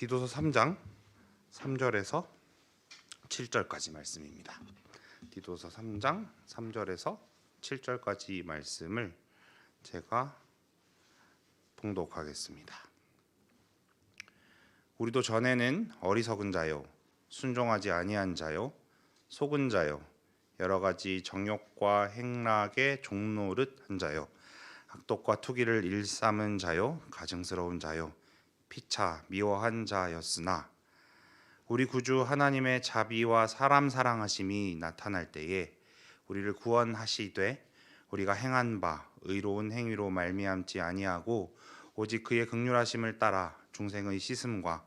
디도서 3장 3절에서 7절까지 말씀입니다. 디도서 3장 3절에서 7절까지 말씀을 제가 봉독하겠습니다. 우리도 전에는 어리석은 자요 순종하지 아니한 자요 속은 자요 여러 가지 정욕과 행락의 종노릇 한 자요 악독과 투기를 일삼은 자요 가증스러운 자요 피차 미워한 자였으나 우리 구주 하나님의 자비와 사람 사랑하심이 나타날 때에 우리를 구원하시되 우리가 행한 바 의로운 행위로 말미암지 아니하고 오직 그의 극률하심을 따라 중생의 씻음과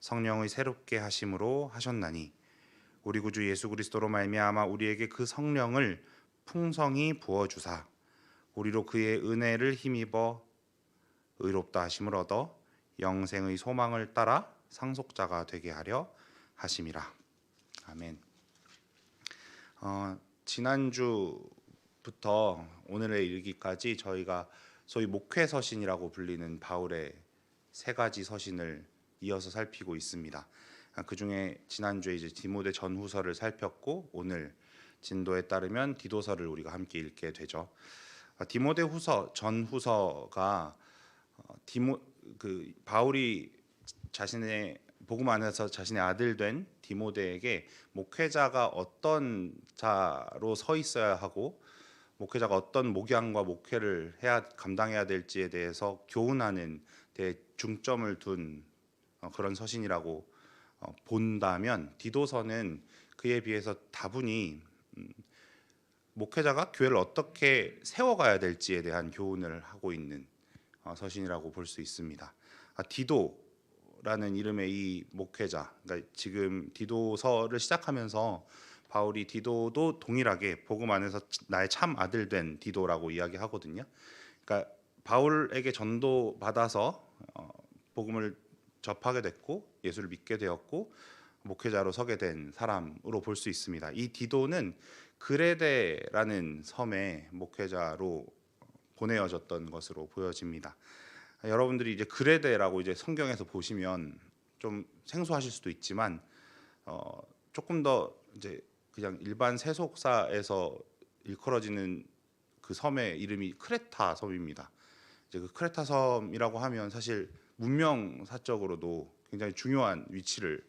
성령의 새롭게 하심으로 하셨나니 우리 구주 예수 그리스도로 말미암아 우리에게 그 성령을 풍성히 부어 주사 우리로 그의 은혜를 힘입어 의롭다 하심을 얻어 영생의 소망을 따라 상속자가 되게 하려 하심이라. 아멘. 어, 지난주부터 오늘에 이르기까지 저희가 소위 목회 서신이라고 불리는 바울의 세 가지 서신을 이어서 살피고 있습니다. 그 중에 지난주에 이제 디모데 전후서를 살폈고 오늘 진도에 따르면 디도서를 우리가 함께 읽게 되죠. 아, 디모데 후서 전후서가 어, 디모 그 바울이 자신의 복음 안에서 자신의 아들 된 디모데에게 목회자가 어떤 자로 서 있어야 하고 목회자가 어떤 목양과 목회를 해야 감당해야 될지에 대해서 교훈하는 데 중점을 둔 어, 그런 서신이라고 어, 본다면 디도서는 그에 비해서 다분히 음, 목회자가 교회를 어떻게 세워가야 될지에 대한 교훈을 하고 있는 어, 서신이라고 볼 수 있습니다. 아, 디도라는 이름의 이 목회자, 그러니까 지금 디도서를 시작하면서 바울이 디도도 동일하게 복음 안에서 나의 참 아들 된 디도라고 이야기하거든요. 그러니까 바울에게 전도 받아서 어, 복음을 접하게 됐고 예수를 믿게 되었고 목회자로 서게 된 사람으로 볼 수 있습니다. 이 디도는 그레데라는 섬의 목회자로 보내어졌던 것으로 보여집니다. 여러분들이 이제 그레데라고 이제 성경에서 보시면 좀 생소하실 수도 있지만 어, 조금 더 이제 그냥 일반 세속사에서 일컬어지는 그 섬의 이름이 크레타 섬입니다. 이제 그 크레타 섬이라고 하면 사실 문명사적으로도 굉장히 중요한 위치를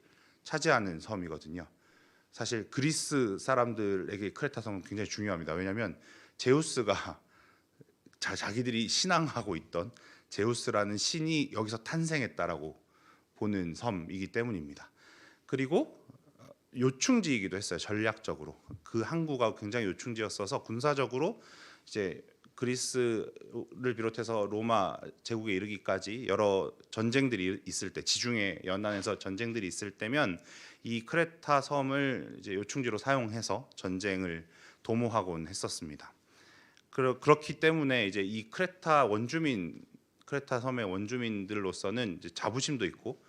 차지하는 섬이거든요. 사실 그리스 사람들에게 크레타 섬은 굉장히 중요합니다. 왜냐하면 제우스가 자, 자기들이 신앙하고 있던 제우스라는 신이 여기서 탄생했다라고 보는 섬이기 때문입니다. 그리고 어, 요충지이기도 했어요. 전략적으로 그 항구가 굉장히 요충지였어서 군사적으로 이제 그리스를 비롯해서 로마 제국에 이르기까지 여러 전쟁들이 있을 때 지중해 연안에서 전쟁들이 있을 때면 이 크레타 섬을 이제 요충지로 사용해서 전쟁을 도모하곤 했었습니다. 그러, 그렇기 때문에 이제 이 크레타 원주민 크레타 섬의 원주민들로서는 이제 자부심도 있고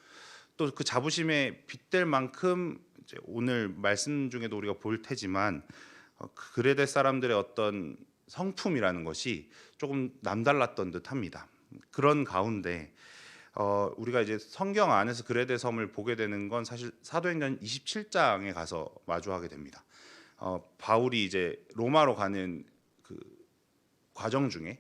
또 그 자부심에 빗댈 만큼 이제 오늘 말씀 중에도 우리가 볼 테지만 어, 그레데 사람들의 어떤 성품이라는 것이 조금 남달랐던 듯합니다. 그런 가운데 어, 우리가 이제 성경 안에서 그레데 섬을 보게 되는 건 사실 사도행전 27장에 가서 마주하게 됩니다. 어, 바울이 이제 로마로 가는 그 과정 중에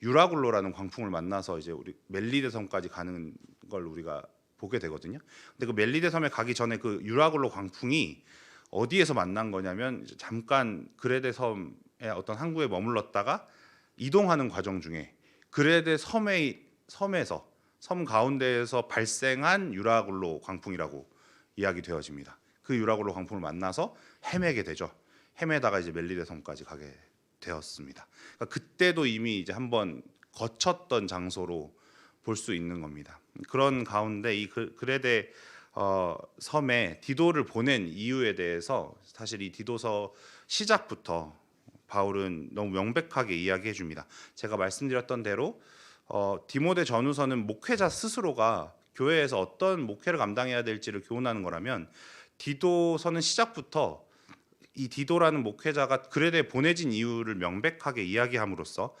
유라굴로라는 광풍을 만나서 이제 우리 멜리데 섬까지 가는 걸 우리가 보게 되거든요. 근데 그 멜리데 섬에 가기 전에 그 유라굴로 광풍이 어디에서 만난 거냐면 잠깐 그레데 섬의 어떤 항구에 머물렀다가 이동하는 과정 중에 그레데 섬의 섬에서 섬 가운데에서 발생한 유라굴로 광풍이라고 이야기되어집니다. 그 유라굴로 광풍을 만나서 헤매게 되죠. 헤매다가 이제 멜리데 섬까지 가게 되었습니다. 그러니까 그때도 이미 이제 한번 거쳤던 장소로 볼 수 있는 겁니다. 그런 가운데 이 그- 그레데 어, 섬에 디도를 보낸 이유에 대해서 사실 이 디도서 시작부터 바울은 너무 명백하게 이야기해 줍니다. 제가 말씀드렸던 대로 어, 디모데 전후서는 목회자 스스로가 교회에서 어떤 목회를 감당해야 될지를 교훈하는 거라면 디도서는 시작부터 이 디도라는 목회자가 그레데 보내진 이유를 명백하게 이야기함으로써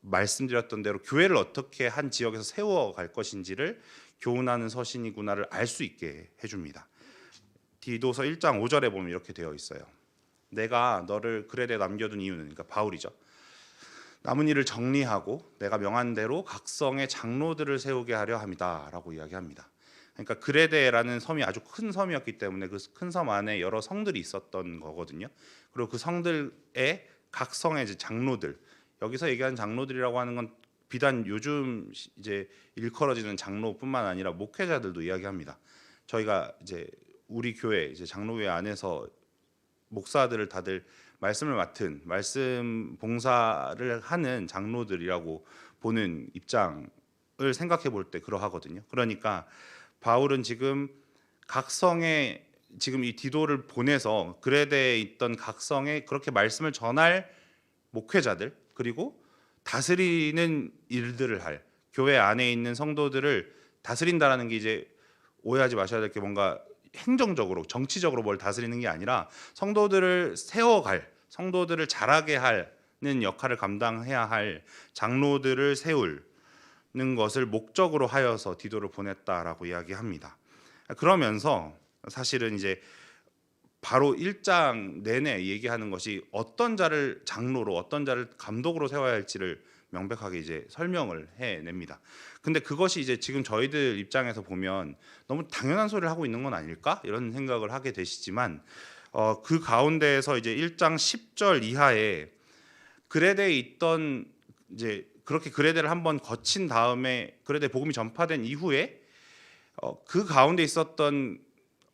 말씀드렸던 대로 교회를 어떻게 한 지역에서 세워갈 것인지를 교훈하는 서신이구나를 알 수 있게 해줍니다. 디도서 1장 5절에 보면 이렇게 되어 있어요. 내가 너를 그레데 남겨둔 이유는 그러니까 바울이죠. 남은 일을 정리하고 내가 명한 대로 각성의 장로들을 세우게 하려 함이다라고 이야기합니다. 그러니까 그레데라는 섬이 아주 큰 섬이었기 때문에 그 큰 섬 안에 여러 성들이 있었던 거거든요. 그리고 그 성들의 각 성의 장로들 여기서 얘기하는 장로들이라고 하는 건 비단 요즘 시- 이제 일컬어지는 장로뿐만 아니라 목회자들도 이야기합니다. 저희가 이제 우리 교회 이제 장로회 안에서 목사들을 다들 말씀을 맡은 말씀 봉사를 하는 장로들이라고 보는 입장을 생각해 볼 때 그러하거든요. 그러니까 바울은 지금 각성에 지금 이 디도를 보내서 그레데에 있던 각성에 그렇게 말씀을 전할 목회자들 그리고 다스리는 일들을 할 교회 안에 있는 성도들을 다스린다라는 게 이제 오해하지 마셔야 될 게 뭔가 행정적으로 정치적으로 뭘 다스리는 게 아니라 성도들을 세워갈 성도들을 자라게 하는 역할을 감당해야 할 장로들을 세우 는 것을 목적으로 하여서 디도를 보냈다라고 이야기합니다. 그러면서 사실은 이제 바로 1장 내내 얘기하는 것이 어떤 자를 장로로 어떤 자를 감독으로 세워야 할지를 명백하게 이제 설명을 해냅니다. 근데 그것이 이제 지금 저희들 입장에서 보면 너무 당연한 소리를 하고 있는 건 아닐까 이런 생각을 하게 되시지만 어, 그 가운데에서 이제 1장 10절 이하에 그레데에 있던 이제 그렇게 그레데를 한번 거친 다음에 그레데 복음이 전파된 이후에 어, 그 가운데 있었던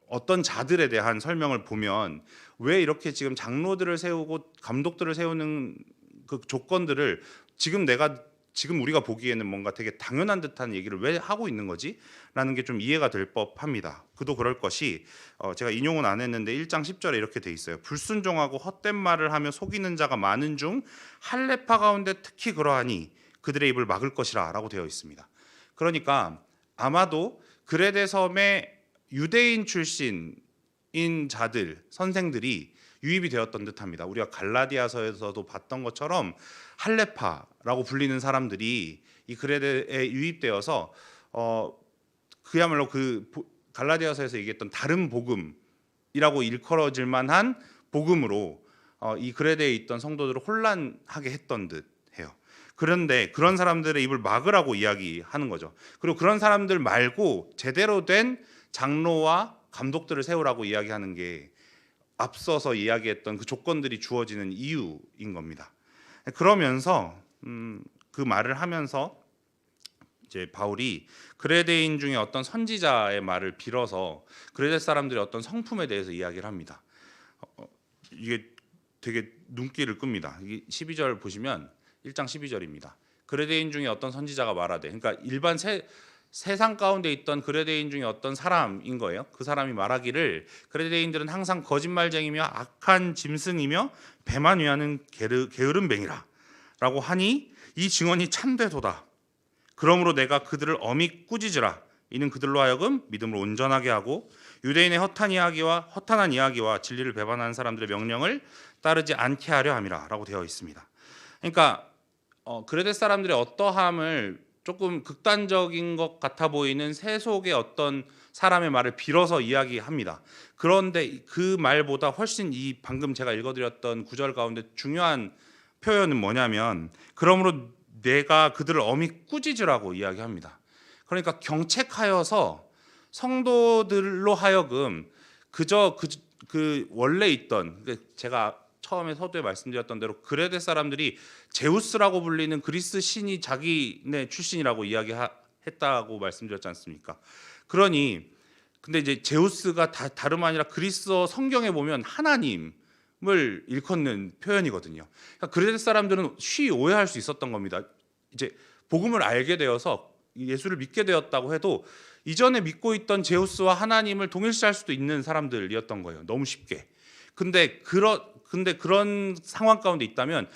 어떤 자들에 대한 설명을 보면 왜 이렇게 지금 장로들을 세우고 감독들을 세우는 그 조건들을 지금 내가 지금 우리가 보기에는 뭔가 되게 당연한 듯한 얘기를 왜 하고 있는 거지 라는 게 좀 이해가 될 법합니다. 그도 그럴 것이 어, 제가 인용은 안 했는데 1장 10절에 이렇게 돼 있어요. 불순종하고 헛된 말을 하며 속이는 자가 많은 중 할례파 가운데 특히 그러하니 그들의 입을 막을 것이라라고 되어 있습니다. 그러니까 아마도 그레데 섬의 유대인 출신인 자들 선생들이 유입이 되었던 듯합니다. 우리가 갈라디아서에서도 봤던 것처럼 할레파라고 불리는 사람들이 이 그레데에 유입되어서 어 그야말로 그 보- 갈라디아서에서 얘기했던 다른 복음이라고 일컬어질 만한 복음으로 어, 이 그레데에 있던 성도들을 혼란하게 했던 듯해요. 그런데 그런 사람들의 입을 막으라고 이야기하는 거죠. 그리고 그런 사람들 말고 제대로 된 장로와 감독들을 세우라고 이야기하는 게 앞서서 이야기했던 그 조건들이 주어지는 이유인 겁니다. 그러면서 음, 그 말을 하면서 이제 바울이 그레데인 중에 어떤 선지자의 말을 빌어서 그레데 사람들의 어떤 성품에 대해서 이야기를 합니다. 어, 이게 되게 눈길을 끕니다. 이 12절 보시면 1장 12절입니다. 그레데인 중에 어떤 선지자가 말하되 그러니까 일반 세, 세상 가운데 있던 그레데인 중에 어떤 사람인 거예요. 그 사람이 말하기를 그레데인들은 항상 거짓말쟁이며 악한 짐승이며 배만 위하는 게으, 게으름뱅이라 라고 하니 이 증언이 참되도다. 그러므로 내가 그들을 엄히 꾸짖으라. 이는 그들로 하여금 믿음으로 온전하게 하고 유대인의 허탄 이야기와 허탄한 이야기와 진리를 배반하는 사람들의 명령을 따르지 않게 하려 함이라라고 되어 있습니다. 그러니까 어, 그레데 사람들의 어떠함을 조금 극단적인 것 같아 보이는 세속의 어떤 사람의 말을 빌어서 이야기합니다. 그런데 그 말보다 훨씬 이 방금 제가 읽어드렸던 구절 가운데 중요한 표현은 뭐냐면 그러므로 내가 그들을 엄히 꾸짖으라고 이야기합니다. 그러니까 경책하여서 성도들로 하여금 그저 그, 그 원래 있던 그 제가 처음에 서두에 말씀드렸던 대로 그레데 사람들이 제우스라고 불리는 그리스 신이 자기네 출신이라고 이야기했다고 말씀드렸지 않습니까? 그러니 근데 이제 제우스가 다, 다름 아니라 그리스어 성경에 보면 하나님 을 일컫는 표현이거든요. 그러니까 그레데 사람들은 쉬이 오해할 수 있었던 겁니다. 이제 복음을 알게 되어서 예수를 믿게 되었다고 해도 이전에 믿고 있던 제우스와 하나님을 동일시할 수도 있는 사람들이었던 거예요. 너무 쉽게. 근데 그런 근데 그런 상황 가운데 있다면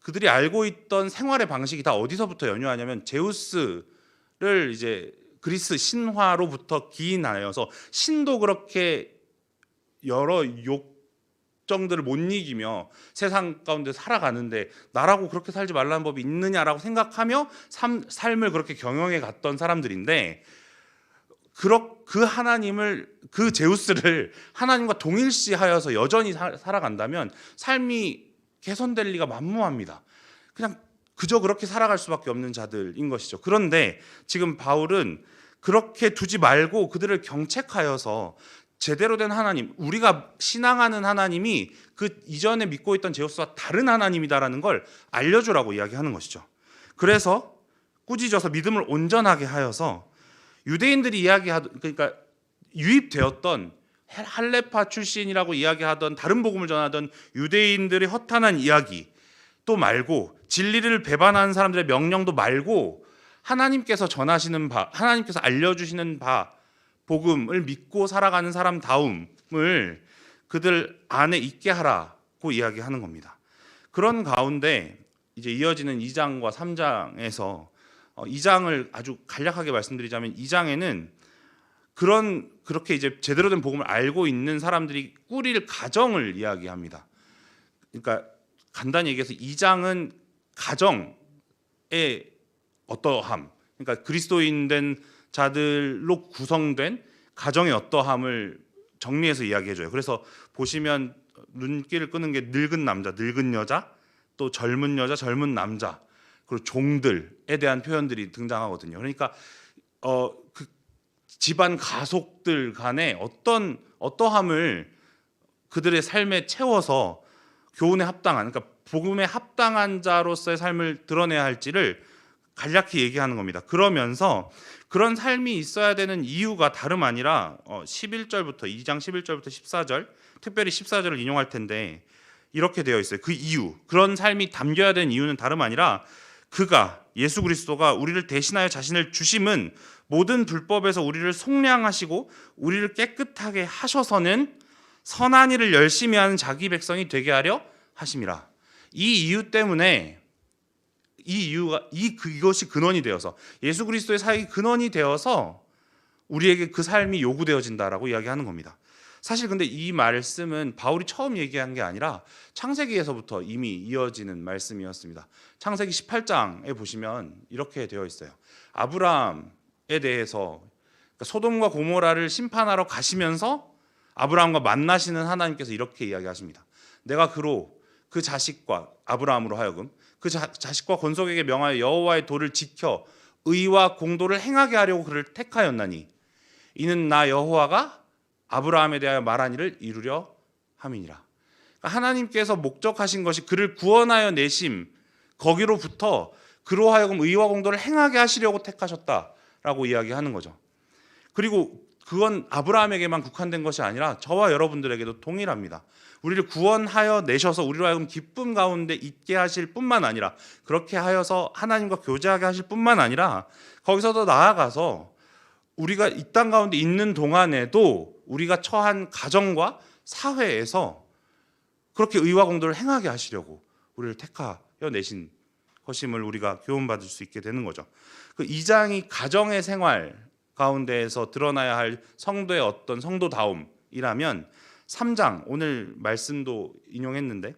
그들이 알고 있던 생활의 방식이 다 어디서부터 연유하냐면 제우스를 이제 그리스 신화로부터 기인하여서 신도 그렇게 여러 욕정들을 못 이기며 세상 가운데 살아가는데 나라고 그렇게 살지 말라는 법이 있느냐라고 생각하며 삶, 삶을 그렇게 경영해 갔던 사람들인데 그 하나님을 그 제우스를 하나님과 동일시하여서 여전히 사- 살아간다면 삶이 개선될 리가 만무합니다. 그냥 그저 그렇게 살아갈 수밖에 없는 자들인 것이죠. 그런데 지금 바울은 그렇게 두지 말고 그들을 경책하여서 제대로 된 하나님, 우리가 신앙하는 하나님이 그 이전에 믿고 있던 제우스와 다른 하나님이다라는 걸 알려주라고 이야기하는 것이죠. 그래서 꾸짖어서 믿음을 온전하게 하여서 유대인들이 이야기하던 그러니까 유입되었던 할레파 출신이라고 이야기하던 다른 복음을 전하던 유대인들의 허탄한 이야기 또 말고 진리를 배반하는 사람들의 명령도 말고 하나님께서 전하시는 바 하나님께서 알려주시는 바 복음을 믿고 살아가는 사람 다움을 그들 안에 있게 하라고 이야기하는 겁니다. 그런 가운데 이제 이어지는 2장과 3장에서 2장을 아주 간략하게 말씀드리자면 2장에는 그런 그렇게 이제 제대로 된 복음을 알고 있는 사람들이 꾸릴 가정을 이야기합니다. 그러니까 간단히 얘기해서 2장은 가정의 어떠함, 그러니까 그리스도인 된 자들로 구성된 가정의 어떠함을 정리해서 이야기해줘요. 그래서 보시면 눈길을 끄는 게 늙은 남자, 늙은 여자, 또 젊은 여자, 젊은 남자, 그리고 종들에 대한 표현들이 등장하거든요. 그러니까 어, 그 집안 가족들 간에 어떤 어떠함을 그들의 삶에 채워서 교훈에 합당한, 그러니까 복음에 합당한 자로서의 삶을 드러내야 할지를 간략히 얘기하는 겁니다. 그러면서 그런 삶이 있어야 되는 이유가 다름 아니라 어, 11절부터 2장 11절부터 14절, 특별히 14절을 인용할 텐데 이렇게 되어 있어요. 그 이유, 그런 삶이 담겨야 되는 이유는 다름 아니라 그가 예수 그리스도가 우리를 대신하여 자신을 주심은 모든 불법에서 우리를 속량하시고 우리를 깨끗하게 하셔서는 선한 일을 열심히 하는 자기 백성이 되게 하려 하심이라. 이 이유 때문에 이 이유가 이 그것이 근원이 되어서 예수 그리스도의 사역이 근원이 되어서 우리에게 그 삶이 요구되어진다라고 이야기하는 겁니다. 사실 근데 이 말씀은 바울이 처음 얘기한 게 아니라 창세기에서부터 이미 이어지는 말씀이었습니다. 창세기 18장에 보시면 이렇게 되어 있어요. 아브라함에 대해서 그러니까 소돔과 고모라를 심판하러 가시면서 아브라함과 만나시는 하나님께서 이렇게 이야기하십니다. 내가 그로 그 자식과 아브라함으로 하여금 그 자, 자식과 권속에게 명하여 여호와의 도를 지켜 의와 공도를 행하게 하려고 그를 택하였나니 이는 나 여호와가 아브라함에 대하여 말한 일을 이루려 함이니라. 그러니까 하나님께서 목적하신 것이 그를 구원하여 내심 거기로부터 그로 하여금 의와 공도를 행하게 하시려고 택하셨다라고 이야기하는 거죠. 그리고 그건 아브라함에게만 국한된 것이 아니라 저와 여러분들에게도 동일합니다. 우리를 구원하여 내셔서 우리로 하여금 기쁨 가운데 있게 하실 뿐만 아니라 그렇게 하여서 하나님과 교제하게 하실 뿐만 아니라 거기서 더 나아가서 우리가 이 땅 가운데 있는 동안에도 우리가 처한 가정과 사회에서 그렇게 의와 공도를 행하게 하시려고 우리를 택하여 내신 것임을 우리가 교훈받을 수 있게 되는 거죠. 그 2장이 가정의 생활 가운데에서 드러나야 할 성도의 어떤 성도다움이라면 3장 오늘 말씀도 인용했는데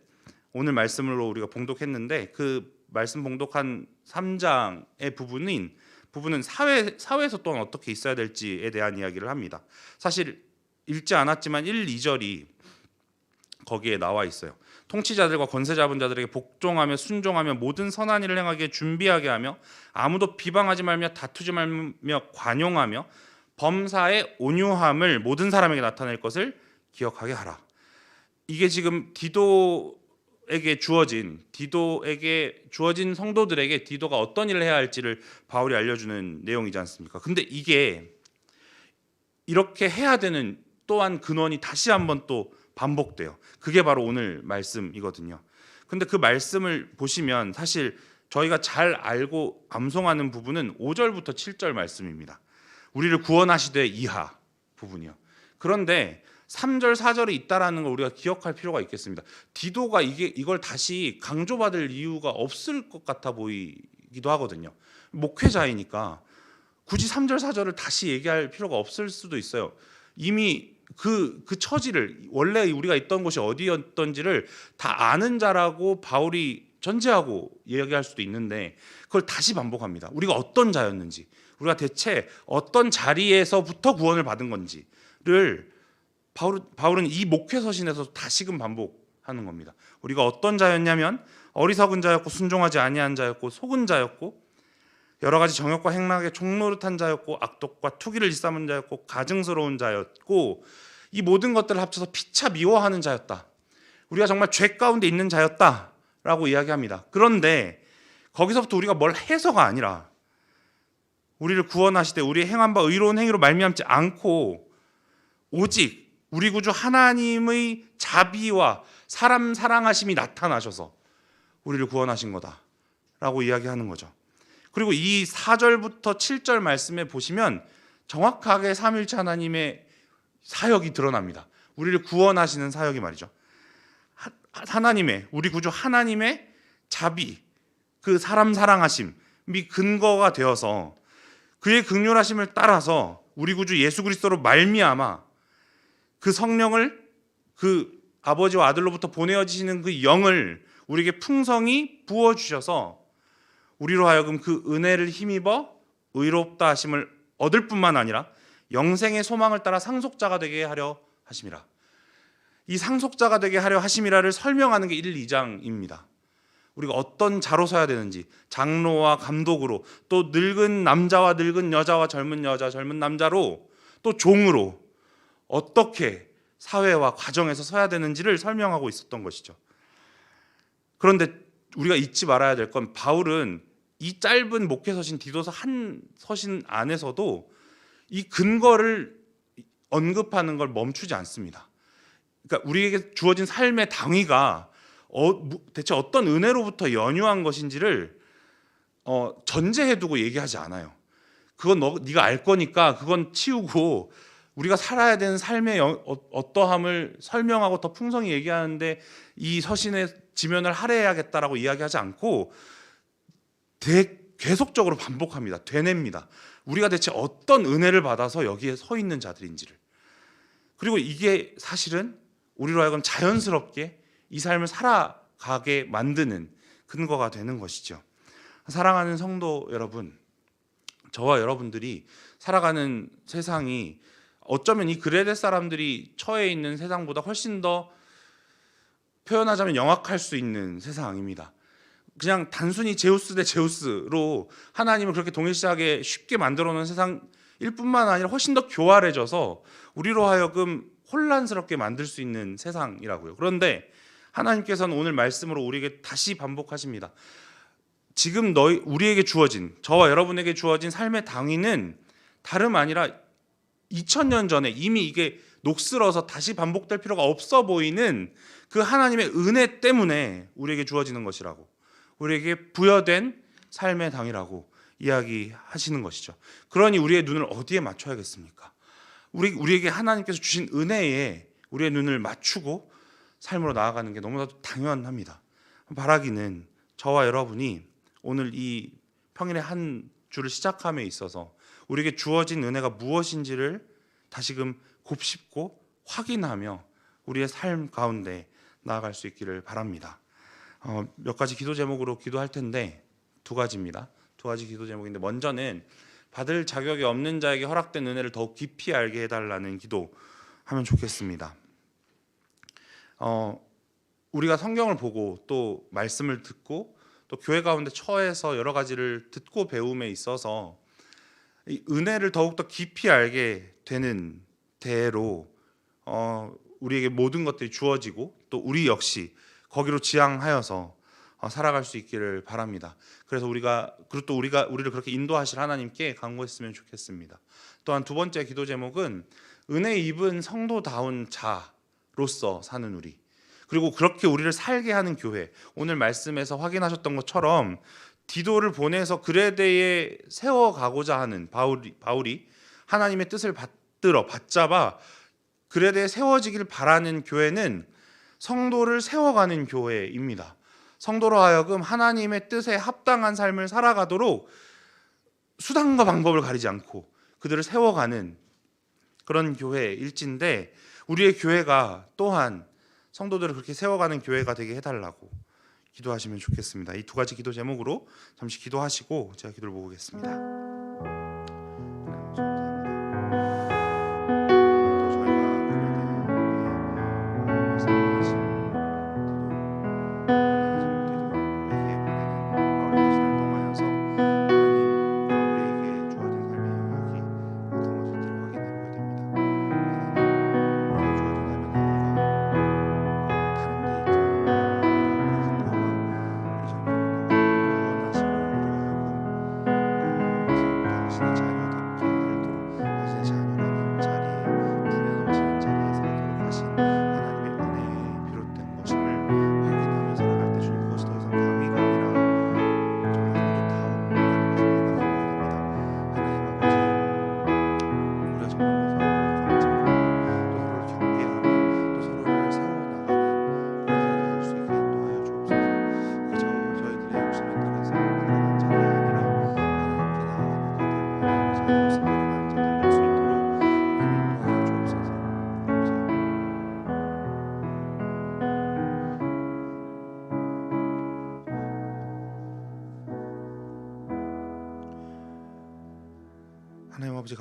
오늘 말씀으로 우리가 봉독했는데 그 말씀 봉독한 3장의 부분인 부분은 사회 사회에서 또한 어떻게 있어야 될지에 대한 이야기를 합니다. 사실 읽지 않았지만 1, 2절이 거기에 나와 있어요. 통치자들과 권세 잡은 자들에게 복종하며 순종하며 모든 선한 일을 행하게 준비하게 하며 아무도 비방하지 말며 다투지 말며 관용하며 범사의 온유함을 모든 사람에게 나타낼 것을 기억하게 하라. 이게 지금 디도 에게 주어진 디도에게 주어진 성도들에게 디도가 어떤 일을 해야 할지를 바울이 알려주는 내용이지 않습니까? 근데 이게 이렇게 해야 되는 또한 근원이 다시 한번 또 반복돼요. 그게 바로 오늘 말씀이거든요. 근데 그 말씀을 보시면 사실 저희가 잘 알고 암송하는 부분은 5절부터 7절 말씀입니다. 우리를 구원하시되 이하 부분이요. 그런데 3절 4절이 있다라는 걸 우리가 기억할 필요가 있겠습니다. 디도가 이게 이걸 다시 강조받을 이유가 없을 것 같아 보이기도 하거든요. 목회자이니까 굳이 3절 4절을 다시 얘기할 필요가 없을 수도 있어요. 이미 그, 그 처지를 원래 우리가 있던 곳이 어디였던지를 다 아는 자라고 바울이 전제하고 이야기할 수도 있는데 그걸 다시 반복합니다. 우리가 어떤 자였는지, 우리가 대체 어떤 자리에서부터 구원을 받은 건지를 바울, 바울은 이 목회 서신에서 다시금 반복하는 겁니다. 우리가 어떤 자였냐면 어리석은 자였고 순종하지 아니한 자였고 속은 자였고 여러 가지 정욕과 행락에 종노릇한 자였고 악독과 투기를 일삼은 자였고 가증스러운 자였고 이 모든 것들을 합쳐서 피차 미워하는 자였다. 우리가 정말 죄 가운데 있는 자였다라고 이야기합니다. 그런데 거기서부터 우리가 뭘 해서가 아니라 우리를 구원하시되 우리의 행한 바 의로운 행위로 말미암지 않고 오직 우리 구주 하나님의 자비와 사람 사랑하심이 나타나셔서 우리를 구원하신 거다라고 이야기하는 거죠. 그리고 이 4절부터 7절 말씀에 보시면 정확하게 삼일체 하나님의 사역이 드러납니다. 우리를 구원하시는 사역이 말이죠. 하- 하나님의 우리 구주 하나님의 자비, 그 사람 사랑하심이 근거가 되어서 그의 극률하심을 따라서 우리 구주 예수 그리스도로 말미암아 그 성령을 그 아버지와 아들로부터 보내어지시는 그 영을 우리에게 풍성히 부어 주셔서 우리로 하여금 그 은혜를 힘입어 의롭다 하심을 얻을 뿐만 아니라 영생의 소망을 따라 상속자가 되게 하려 하심이라. 이 상속자가 되게 하려 하심이라를 설명하는 게 1, 2장입니다. 우리가 어떤 자로 서야 되는지 장로와 감독으로 또 늙은 남자와 늙은 여자와 젊은 여자 젊은 남자로 또 종으로 어떻게 사회와 과정에서 서야 되는지를 설명하고 있었던 것이죠. 그런데 우리가 잊지 말아야 될 건 바울은 이 짧은 목회 서신 디도서 한 서신 안에서도 이 근거를 언급하는 걸 멈추지 않습니다. 그러니까 우리에게 주어진 삶의 당위가 어, 무- 대체 어떤 은혜로부터 연유한 것인지를 어, 전제해두고 얘기하지 않아요. 그건 너, 네가 알 거니까 그건 치우고 우리가 살아야 되는 삶의 영- 어, 어떠함을 설명하고 더 풍성히 얘기하는데 이 서신의 지면을 할애해야겠다라고 이야기하지 않고 대, 계속적으로 반복합니다. 되냅니다. 우리가 대체 어떤 은혜를 받아서 여기에 서 있는 자들인지를. 그리고 이게 사실은 우리로 하여금 자연스럽게 이 삶을 살아가게 만드는 근거가 되는 것이죠. 사랑하는 성도 여러분, 저와 여러분들이 살아가는 세상이 어쩌면 이 그레데 사람들이 처해 있는 세상보다 훨씬 더 표현하자면 영악할 수 있는 세상입니다. 그냥 단순히 제우스 대 제우스로 하나님을 그렇게 동일시하게 쉽게 만들어 놓은 세상일 뿐만 아니라 훨씬 더 교활해져서 우리로 하여금 혼란스럽게 만들 수 있는 세상이라고요. 그런데 하나님께서는 오늘 말씀으로 우리에게 다시 반복하십니다. 지금 너희 우리에게 주어진 저와 여러분에게 주어진 삶의 당위는 다름 아니라 2000년 전에 이미 이게 녹슬어서 다시 반복될 필요가 없어 보이는 그 하나님의 은혜 때문에 우리에게 주어지는 것이라고 우리에게 부여된 삶의 당이라고 이야기하시는 것이죠. 그러니 우리의 눈을 어디에 맞춰야겠습니까? 우리 우리에게 하나님께서 주신 은혜에 우리의 눈을 맞추고 삶으로 나아가는 게 너무나도 당연합니다. 바라기는 저와 여러분이 오늘 이 평일의 한 주를 시작함에 있어서 우리에게 주어진 은혜가 무엇인지를 다시금 곱씹고 확인하며 우리의 삶 가운데 나아갈 수 있기를 바랍니다. 어, 몇 가지 기도 제목으로 기도할 텐데 두 가지입니다. 두 가지 기도 제목인데 먼저는 받을 자격이 없는 자에게 허락된 은혜를 더욱 깊이 알게 해달라는 기도 하면 좋겠습니다. 어, 우리가 성경을 보고 또 말씀을 듣고 또 교회 가운데 처해서 여러 가지를 듣고 배움에 있어서 이 은혜를 더욱더 깊이 알게 되는 대로 어, 우리에게 모든 것들이 주어지고 또 우리 역시 거기로 지향하여서 어, 살아갈 수 있기를 바랍니다. 그래서 우리가 그리고 또 우리가 우리를 그렇게 인도하실 하나님께 간구했으면 좋겠습니다. 또한 두 번째 기도 제목은 은혜 입은 성도다운 자로서 사는 우리 그리고 그렇게 우리를 살게 하는 교회 오늘 말씀에서 확인하셨던 것처럼 디도를 보내서 그레데에 세워가고자 하는 바울이, 바울이 하나님의 뜻을 받들어 받잡아 그레데에 세워지기를 바라는 교회는 성도를 세워가는 교회입니다. 성도로 하여금 하나님의 뜻에 합당한 삶을 살아가도록 수단과 방법을 가리지 않고 그들을 세워가는 그런 교회일진데 우리의 교회가 또한 성도들을 그렇게 세워가는 교회가 되게 해달라고 기도하시면 좋겠습니다. 이 두 가지 기도 제목으로 잠시 기도하시고 제가 기도를 모으겠습니다.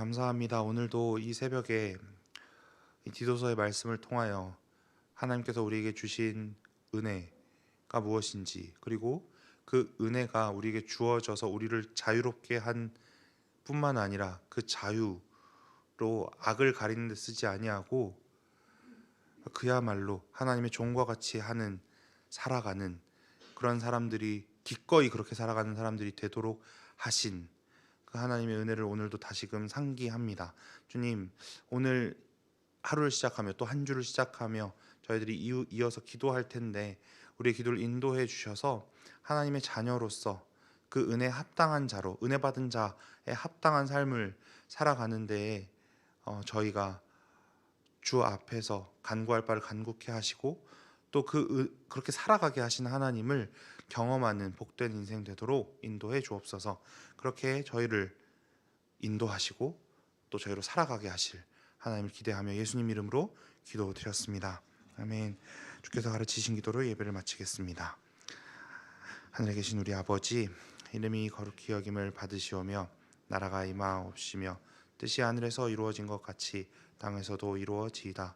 감사합니다. 오늘도 이 새벽에 이 디도서의 말씀을 통하여 하나님께서 우리에게 주신 은혜가 무엇인지 그리고 그 은혜가 우리에게 주어져서 우리를 자유롭게 한 뿐만 아니라 그 자유로 악을 가리는 데 쓰지 아니하고 그야말로 하나님의 종과 같이 하는 살아가는 그런 사람들이 기꺼이 그렇게 살아가는 사람들이 되도록 하신 그 하나님의 은혜를 오늘도 다시금 상기합니다. 주님, 오늘 하루를 시작하며 또 한 주를 시작하며 저희들이 이어- 이어서 기도할 텐데 우리의 기도를 인도해 주셔서 하나님의 자녀로서 그 은혜 합당한 자로 은혜 받은 자의 합당한 삶을 살아가는 데에 어, 저희가 주 앞에서 간구할 바를 간구케 하시고 또 그 그렇게 살아가게 하신 하나님을 경험하는 복된 인생 되도록 인도해 주옵소서. 그렇게 저희를 인도하시고 또 저희로 살아가게 하실 하나님을 기대하며 예수님 이름으로 기도드렸습니다. 아멘. 주께서 가르치신 기도로 예배를 마치겠습니다. 하늘에 계신 우리 아버지 이름이 거룩히 여김을 받으시오며 나라가 임하옵시며 뜻이 하늘에서 이루어진 것 같이 땅에서도 이루어지이다.